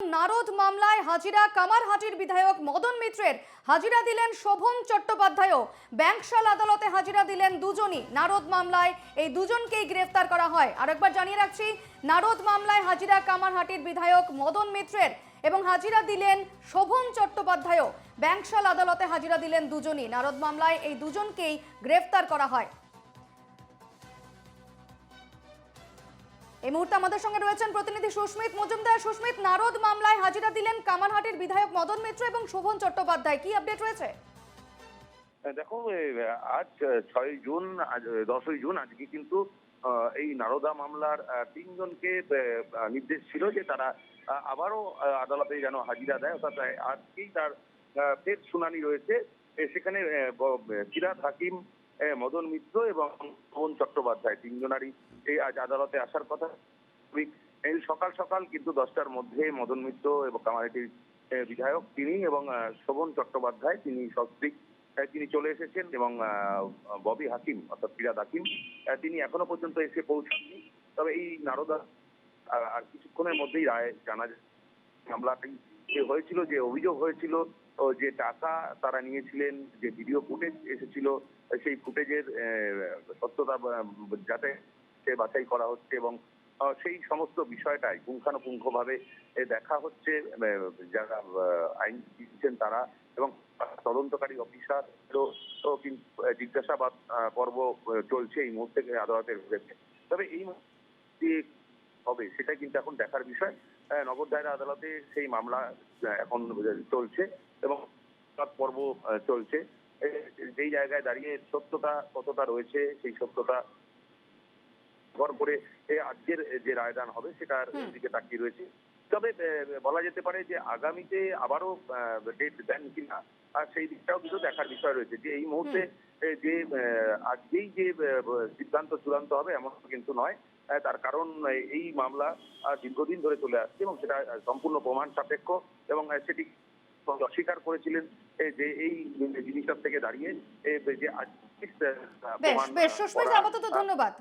নারদ মামলায় হাজিরা কামারহাটির বিধায়ক মদন মিত্রের হাজিরা দিলেন শোভন চট্টোপাধ্যায়ও। ব্যাংকশাল আদালতে হাজিরা দিলেন দুজনই। নারদ মামলায় এই দুজনকেই গ্রেফতার করা হয়। আরেকবার জানিয়ে রাখছি, নারদ মামলায় হাজিরা কামারহাটির বিধায়ক মদন মিত্রের এবং হাজিরা দিলেন শোভন চট্টোপাধ্যায়ও। ব্যাংকশাল আদালতে হাজিরা দিলেন দুজনই। নারদ মামলায় এই দুজনকেই গ্রেফতার করা হয়। এই মুহূর্তে আমাদের সঙ্গে রয়েছেন প্রতিনিধি সুস্মিত মজুমদার। সুস্মিত, নারদ মামলায় হাজিরা দিলেন কামারহাটির বিধায়ক মদন মিত্র এবং শোভন চট্টোপাধ্যায়। কি আপডেট রয়েছে? দেখো আজ ছয় জুন, আজ দশই জুন, আজকে কিন্তু এই নারদা মামলার তিনজনকে নির্দেশ ছিল যে তারা আবারও আদালতে যেন হাজিরা দেয়। অর্থাৎ আজকেই তার ফের শুনানি রয়েছে। সেখানে সিরাজ হাকিম মদন মিত্র এবং পবন চট্টোপাধ্যায়, তিনজনারই এই আজ আদালতে আসার কথা। এই সকাল সকাল কিন্তু দশটার মধ্যে মদন মিত্র এবং কামারেটির বিধায়ক তিনি এবং শোভন চট্টোপাধ্যায় তিনি সস্ত্রীক তিনি চলে এসেছেন এবং ববি হাকিম অর্থাৎ ফিরাদ হাকিম তিনি এখনও পর্যন্ত এসে পৌঁছাননি। তবে এই নারদা আর- কিছুক্ষণের মধ্যেই রায় জানা মামলাটি হয়েছিল, যে অভিযোগ হয়েছিল যে টাকা তারা নিয়েছিলেন, যে ভিডিও ফুটেজ এসেছিল, সেই ফুটেজের সত্যতা যাতে সে বাছাই করা হচ্ছে এবং সেই সমস্ত বিষয়টাই পুঙ্খানুপুঙ্খভাবে দেখা হচ্ছে যারা আইন দিচ্ছেন তারা এবং তদন্তকারী অফিসার জিজ্ঞাসাবাদ পর্ব চলছে এই মুহূর্তে আদালতের ভেতরে তবে এই হবে সেটা কিন্তু এখন দেখার বিষয়। নগর দায়রা আদালতে সেই মামলা এখন চলছে এবং পর্ব চলছে। যেই জায়গায় দাঁড়িয়ে সত্যতা কতটা রয়েছে, সেই সত্যতা ভর করে আজকের যে রায়দান হবে সেটার দিকে তাকিয়ে রয়েছে। তবে বলা যেতে পারে যে আগামীতে আবারও ডেট দেন কিনা আর সেই দিকটাও কিন্তু দেখার বিষয় রয়েছে যে এই মুহূর্তে যে আজকেই যে সিদ্ধান্ত চূড়ান্ত হবে এমন কিন্তু নয় তার কারণ এই মামলা দীর্ঘদিন ধরে চলে আসছে এবং সেটা সম্পূর্ণ প্রমাণ সাপেক্ষ এবং সেটি অস্বীকার করেছিলেন যে এই জিনিসটার থেকে দাঁড়িয়ে যে আজ বেশ বেশ সুস্মিত আপাতত ধন্যবাদ।